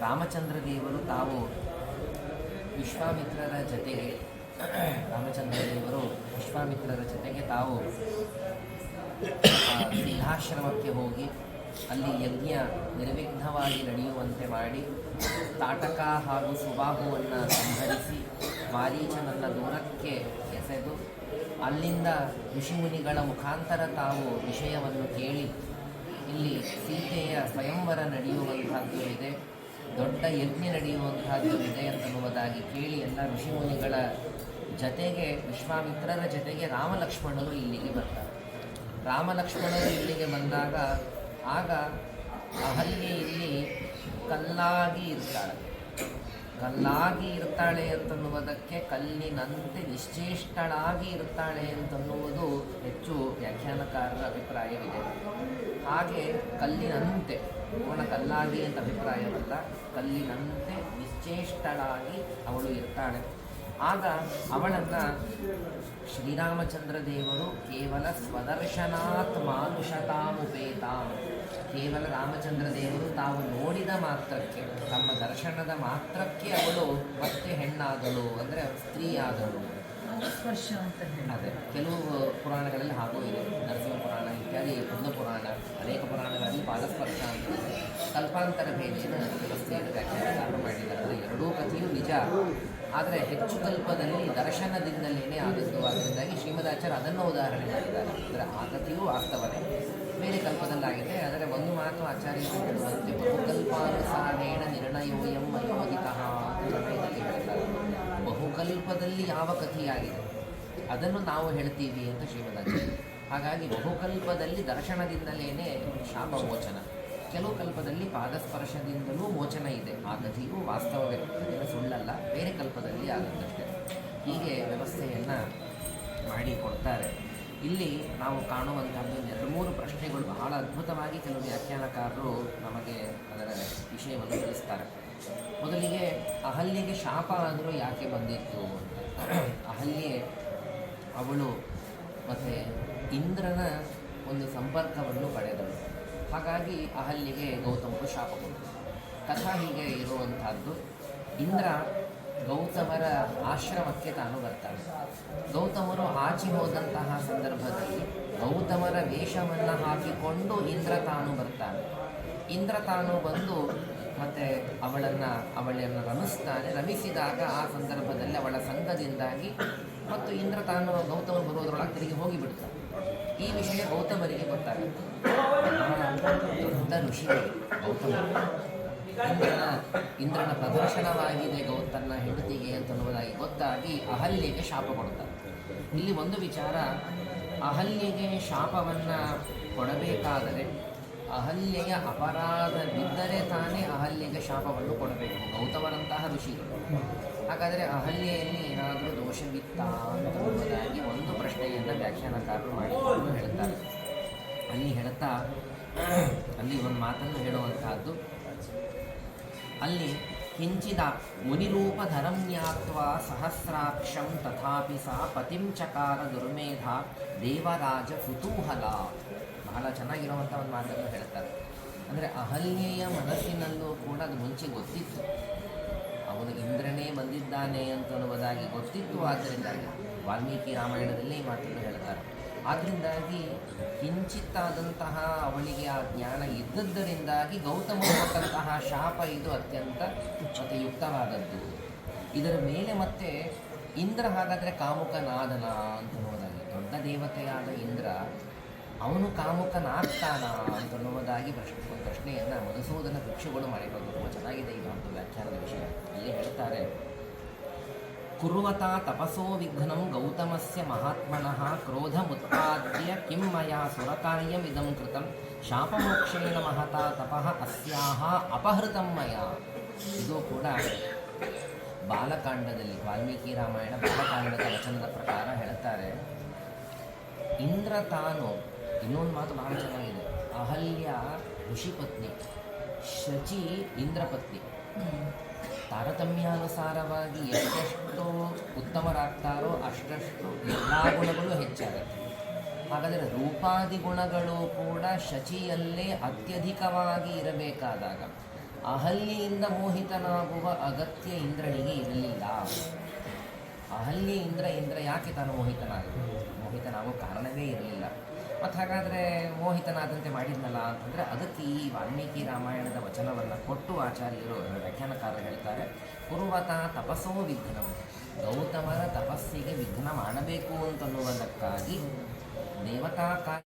ರಾಮಚಂದ್ರ ದೇವರು ತಾವು ವಿಶ್ವಾಮಿತ್ರರ ಜೊತೆಗೆ ರಾಮಚಂದ್ರ ದೇವರು ವಿಶ್ವಾಮಿತ್ರರ ಜೊತೆಗೆ ತಾವು ಸಿದ್ಧಾಶ್ರಮಕ್ಕೆ ಹೋಗಿ ಅಲ್ಲಿ ಯಜ್ಞ ನಿರ್ವಿಘ್ನವಾಗಿ ನಡೆಯುವಂತೆ ಮಾಡಿ ತಾಟಕ ಹಾಗೂ ಸುಬಾಹುವನ್ನು ಸಂಹರಿಸಿ ಮಾರೀಚನನ್ನು ದೂರಕ್ಕೆ ಎಸೆದು ಅಲ್ಲಿಂದ ಋಷಿಮುನಿಗಳ ಮುಖಾಂತರ ತಾವು ವಿಷಯವನ್ನು ಕೇಳಿ ಇಲ್ಲಿ ಸೀತೆಯ ಸ್ವಯಂವರ ನಡೆಯುವಂತಹದ್ದು ಇದೆ ದೊಡ್ಡ ಯಜ್ಞ ನಡೆಯುವಂತಹದ್ದು ಇದೆ ಅಂತನ್ನುವುದಾಗಿ ಕೇಳಿ ಎಲ್ಲ ಋಷಿಮುನಿಗಳ ಜೊತೆಗೆ, ವಿಶ್ವಾಮಿತ್ರರ ಜೊತೆಗೆ ರಾಮಲಕ್ಷ್ಮಣರು ಇಲ್ಲಿಗೆ ಬರ್ತಾರೆ. ರಾಮಲಕ್ಷ್ಮಣರು ಇಲ್ಲಿಗೆ ಬಂದಾಗ ಆಗ ಅಹಲ್ಯೆ ಇಲ್ಲಿ ಕಲ್ಲಾಗಿ ಇರ್ತಾಳೆ ಕಲ್ಲಾಗಿ ಇರ್ತಾಳೆ ಅಂತನ್ನುವುದಕ್ಕೆ ಕಲ್ಲಿನಂತೆ ನಿಶ್ಚೇಷ್ಟಳಾಗಿ ಇರ್ತಾಳೆ ಅಂತನ್ನುವುದು ಹೆಚ್ಚು ವ್ಯಾಖ್ಯಾನಕಾರರ ಅಭಿಪ್ರಾಯವಿದೆ. ಹಾಗೆ ಕಲ್ಲಿನಂತೆ, ಅವನ ಕಲ್ಲಾಗಿ ಅಂತ ಅಭಿಪ್ರಾಯವಲ್ಲ, ಕಲ್ಲಿನಂತೆ ನಿಶ್ಚೇಷ್ಟಳಾಗಿ ಅವಳು ಇರ್ತಾಳೆ. ಆಗ ಅವಳನ್ನು ಶ್ರೀರಾಮಚಂದ್ರ ದೇವರು ಕೇವಲ ಸ್ವದರ್ಶನಾತ್ ಮಾನುಷತಾಮುಪೇತ ಕೇವಲ ರಾಮಚಂದ್ರ ದೇವರು ತಾವು ನೋಡಿದ ಮಾತ್ರಕ್ಕೆ, ತಮ್ಮ ದರ್ಶನದ ಮಾತ್ರಕ್ಕೆ ಅವಳು ಮತ್ತೆ ಹೆಣ್ಣಾದಳು, ಅಂದರೆ ಸ್ತ್ರೀಯಾದಳು. ಅಂತ ಅದೇ, ಕೆಲವು ಪುರಾಣಗಳಲ್ಲಿ ಹಾಗೂ ಇದೆ ನರಸಿಂಹ ಪುರಾಣ ಇತ್ಯಾದಿ ಒಂದು ಪುರಾಣ, ಅನೇಕ ಪುರಾಣಗಳಲ್ಲಿ ಪಾದಸ್ಪರ್ಶ ಅಂತ. ಕಲ್ಪಾಂತರ ಭೇದಿಯನ್ನು ವ್ಯವಸ್ಥೆಯನ್ನು ವ್ಯಾಖ್ಯಾನ ಮಾಡಿದ್ದಾರೆ. ಎರಡೂ ಕಥೆಯು ನಿಜ. ಆದರೆ ಹೆಚ್ಚು ಕಲ್ಪದಲ್ಲಿ ದರ್ಶನದಿಂದಲೇ ಆದದ್ದು ಅದರಿಂದಾಗಿ ಶ್ರೀಮದಾಚಾರ್ಯ ಅದನ್ನು ಉದಾಹರಣೆ ಮಾಡಿದ್ದಾರೆ. ಅಂದರೆ ಆ ಕಥೆಯೂ ವಾಸ್ತವನೇ. ಬೇರೆ ಕಲ್ಪದಲ್ಲಾಗಿದೆ, ಆದರೆ ಒಂದು ಮಾತು ಆಚಾರ್ಯರು ಹೇಳುವಂತೆ, ಬಹುಕಲ್ಪಾನುಸಾರೇಣ ನಿರ್ಣಯೋಯಂ ಹೇಳ್ತಾರೆ ಬಹುಕಲ್ಪದಲ್ಲಿ ಯಾವ ಕಥೆಯಾಗಿದೆ? ಅದನ್ನು ನಾವು ಹೇಳ್ತೀವಿ ಅಂತ ಶ್ರೀಮದಾಚಾರ್ಯ. ಹಾಗಾಗಿ ಬಹುಕಲ್ಪದಲ್ಲಿ ದರ್ಶನದಿಂದಲೇ ಶಾಪ ಮೋಚನ. ಕೆಲವು ಕಲ್ಪದಲ್ಲಿ ಪಾದಸ್ಪರ್ಶದಿಂದಲೂ ಮೋಚನ ಇದೆ. ಆ ಕಥೆಯು ವಾಸ್ತವವೇ ಸುಳ್ಳಲ್ಲ, ಬೇರೆ ಕಲ್ಪದಲ್ಲಿ ಆಗುತ್ತದೆ ಹೀಗೆ ವ್ಯವಸ್ಥೆಯನ್ನು ಮಾಡಿಕೊಡ್ತಾರೆ ಇಲ್ಲಿ ನಾವು ಕಾಣುವಂಥದ್ದು ಎರಡು ಮೂರು ಪ್ರಶ್ನೆಗಳು ಬಹಳ ಅದ್ಭುತವಾಗಿ ಕೆಲವು ವ್ಯಾಖ್ಯಾನಕಾರರು ನಮಗೆ ಅದರ ವಿಷಯವನ್ನು ತಿಳಿಸ್ತಾರೆ. ಮೊದಲಿಗೆ ಅಹಲ್ಯೆಗೆ ಶಾಪ ಆದರೂ ಯಾಕೆ ಬಂದಿತ್ತು ಅಹಲ್ಯೆ ಅವಳು ಮತ್ತು ಇಂದ್ರನ ಒಂದು ಸಂಪರ್ಕವನ್ನು ಪಡೆದಳು. ಹಾಗಾಗಿ ಅಹಲ್ಯೆಗೆ ಗೌತಮರು ಶಾಪ ಕೊಟ್ಟರು. ಕಥಾ ಹೀಗೆ ಇರುವಂತಹದ್ದು ಇಂದ್ರ ಗೌತಮರ ಆಶ್ರಮಕ್ಕೆ ತಾನು ಬರ್ತಾನೆ. ಗೌತಮರು ಆಚೆ ಹೋದಂತಹ ಸಂದರ್ಭದಲ್ಲಿ ಗೌತಮರ ವೇಷವನ್ನು ಹಾಕಿಕೊಂಡು ಇಂದ್ರ ತಾನು ಬರ್ತಾನೆ. ಇಂದ್ರ ತಾನು ಬಂದು ಮತ್ತೆ ಅವಳನ್ನು ಅವಳನ್ನು ರಮಿಸ್ತಾನೆ. ರಮಿಸಿದಾಗ ಆ ಸಂದರ್ಭದಲ್ಲಿ ಅವಳ ಸಂಘದಿಂದಾಗಿ ಮತ್ತು ಇಂದ್ರ ತಾನು ಗೌತಮ ಬರುವುದರೊಳಗೆ ತಿರುಗಿ ಹೋಗಿಬಿಡ್ತಾನೆ. ಈ ವಿಷಯ ಗೌತಮರಿಗೆ ಗೊತ್ತಾಗುತ್ತೆ. ಋಷಿಗಳು ಗೌತಮರು ಇಂದ್ರನ ಇಂದ್ರನ ಪ್ರದರ್ಶನವಾಗಿದೆ ಗೌತನ್ನ ಹೆಂಡತಿಗೆ ಅಂತನ್ನುವುದಾಗಿ ಗೊತ್ತಾಗಿ ಅಹಲ್ಯೆಗೆ ಶಾಪ ಕೊಡ್ತಾರೆ ಇಲ್ಲಿ ಒಂದು ವಿಚಾರ, ಅಹಲ್ಯಗೆ ಶಾಪವನ್ನು ಕೊಡಬೇಕಾದರೆ ಅಹಲ್ಯೆಯ ಅಪರಾಧ ಬಿದ್ದರೆ ತಾನೇ ಅಹಲ್ಯೆಗೆ ಶಾಪವನ್ನು ಕೊಡಬೇಕು. ಗೌತಮರಂತಹ ಋಷಿಗಳು. ಹಾಗಾದರೆ ಅಹಲ್ಯೆಯಲ್ಲಿ ಏನಾದರೂ ದೋಷವಿತ್ತ ಅಂತನ್ನುವುದಾಗಿ ಒಂದು ಪ್ರಶ್ನೆಯನ್ನು ವ್ಯಾಖ್ಯಾನಕಾರರು ಮಾಡಿ ಹೇಳುತ್ತಾರೆ ಅಲ್ಲಿ ಹೇಳುತ್ತಾ ಅಲ್ಲಿ ಒಂದು ಮಾತನ್ನು ಹೇಳುವಂತಹದ್ದು, ಅಲ್ಲಿ ಕಿಂಚಿದ ಮುನಿರೂಪಧರಂ ಜ್ಞಾತ್ವಾ ಸಹಸ್ರಾಕ್ಷಂ ತಥಾಪಿ ಸಾ ಪತಿಂ ಚಕಾರ ದುರ್ಮೇಧ ದೇವರಾಜ ಕುತೂಹಲ. ಬಹಳ ಚೆನ್ನಾಗಿರುವಂಥ ಒಂದು ಮಾತನ್ನು ಹೇಳ್ತಾರೆ. ಅಂದರೆ ಅಹಲ್ಯೆಯ ಮನಸ್ಸಿನಲ್ಲೂ ಕೂಡ ಅದು ಮುಂಚೆ ಗೊತ್ತಿತ್ತು. ಅವನು ಇಂದ್ರನೇ ಬಂದಿದ್ದಾನೆ ಅಂತನ್ನುವುದಾಗಿ ಗೊತ್ತಿತ್ತು ಆದ್ದರಿಂದಾಗಿ ವಾಲ್ಮೀಕಿ ರಾಮಾಯಣದಲ್ಲಿ ಈ ಮಾತನ್ನು ಹೇಳ್ತಾರೆ. ಆದ್ದರಿಂದಾಗಿ ಕಿಂಚಿತ್ತಾದಂತಹ ಅವಳಿಗೆ ಆ ಜ್ಞಾನ ಇದ್ದದ್ದರಿಂದಾಗಿ ಗೌತಮ ಕೊಟ್ಟಂತಹ ಶಾಪ ಇದು ಅತ್ಯಂತ ಯುಕ್ತವಾದದ್ದು ಇದರ ಮೇಲೆ ಮತ್ತೆ ಇಂದ್ರ ಹಾಗಾದರೆ ಕಾಮುಕನಾದನ ಅಂತ ಅಂತನ್ನುವುದಾಗಿ, ದೊಡ್ಡ ದೇವತೆಯಾದ ಇಂದ್ರ ಅವನು ಕಾಮುಕನಾಗ್ತಾನ ಅಂತನ್ನುವುದಾಗಿ ಪ್ರಶ್ನೆ ಪ್ರಶ್ನೆಯನ್ನು ಮಧುಸೂದನ ಭಿಕ್ಷುಗಳು ಮಾಡಿಕೊಂಡು ತುಂಬ ಚೆನ್ನಾಗಿದೆ ಈ ಒಂದು ವ್ಯಾಖ್ಯಾನದ ವಿಷಯ. ಇಲ್ಲಿ ಹೇಳ್ತಾರೆ, ಕುರುವತಾ ತಪಸೋ ವಿಘ್ನಂ ಗೌತಮಸ್ಯ ಮಹಾತ್ಮನಃ ಕ್ರೋಧಮುತ್ಪಾದ್ಯ ಕಿಂ ಮಯಾ ಸುರಕಾರ್ಯಮಿದಂ ಕೃತಂ ಶಾಪಮೋಕ್ಷೇಣ ಮಹತಾ ತಪಃ ಅಸ್ಯಾಹ ಅಪಹೃತಂ ಮಯ. ಇದು ಕೂಡ ಬಾಲಕಾಂಡದಲ್ಲಿ, ವಾಲ್ಮೀಕಿ ರಾಮಾಯಣ ಬಾಲಕಾಂಡದ ವಚನದ ಪ್ರಕಾರ ಹೇಳ್ತಾರೆ, ಇಂದ್ರ ತಾನು ಇನ್ನೊಂದು ಮಾತು ಬಹಳ ಚೆನ್ನಾಗಿದೆ. ಅಹಲ್ಯ ಋಷಿಪತ್ನಿ, ಶಚಿ ಇಂದ್ರಪತ್ನಿ. ತಾರತಮ್ಯಾನುಸಾರವಾಗಿ ಎಷ್ಟೆಷ್ಟು ಉತ್ತಮರಾಗ್ತಾರೋ ಅಷ್ಟಷ್ಟು ಎಲ್ಲ ಗುಣಗಳು ಹೆಚ್ಚಾಗುತ್ತೆ. ಹಾಗಾದರೆ ರೂಪಾದಿ ಗುಣಗಳು ಕೂಡ ಶಚಿಯಲ್ಲೇ ಅತ್ಯಧಿಕವಾಗಿ ಇರಬೇಕಾದಾಗ ಅಹಲ್ಯೆಯಿಂದ ಮೋಹಿತನಾಗುವ ಅಗತ್ಯ ಇಂದ್ರನಿಗೆ ಇರಲಿಲ್ಲ. ಅಹಲ್ಯ ಇಂದ್ರ ಇಂದ್ರ ಯಾಕೆ ತಾನು ಮೋಹಿತನಾಗಬೇಕು ಮೋಹಿತನಾಗೋ ಕಾರಣವೇ ಇರಲಿಲ್ಲ. ಮತ್ತು ಹಾಗಾದರೆ ಮೋಹಿತನಾದಂತೆ ಮಾಡಿದ್ನಲ್ಲ ಅಂತಂದರೆ ಅದಕ್ಕೆ ಈ ವಾಲ್ಮೀಕಿ ರಾಮಾಯಣದ ವಚನವನ್ನು ಕೊಟ್ಟು ಆಚಾರ್ಯರು ವ್ಯಾಖ್ಯಾನಕಾರರು ಹೇಳ್ತಾರೆ ಕುರುವತ ತಪಸ್ಸೋ ವಿಘ್ನಂ, ಗೌತಮರ ತಪಸ್ಸಿಗೆ ವಿಘ್ನ ಮಾಡಬೇಕು ಅಂತನ್ನುವುದಕ್ಕಾಗಿ ದೇವತಾ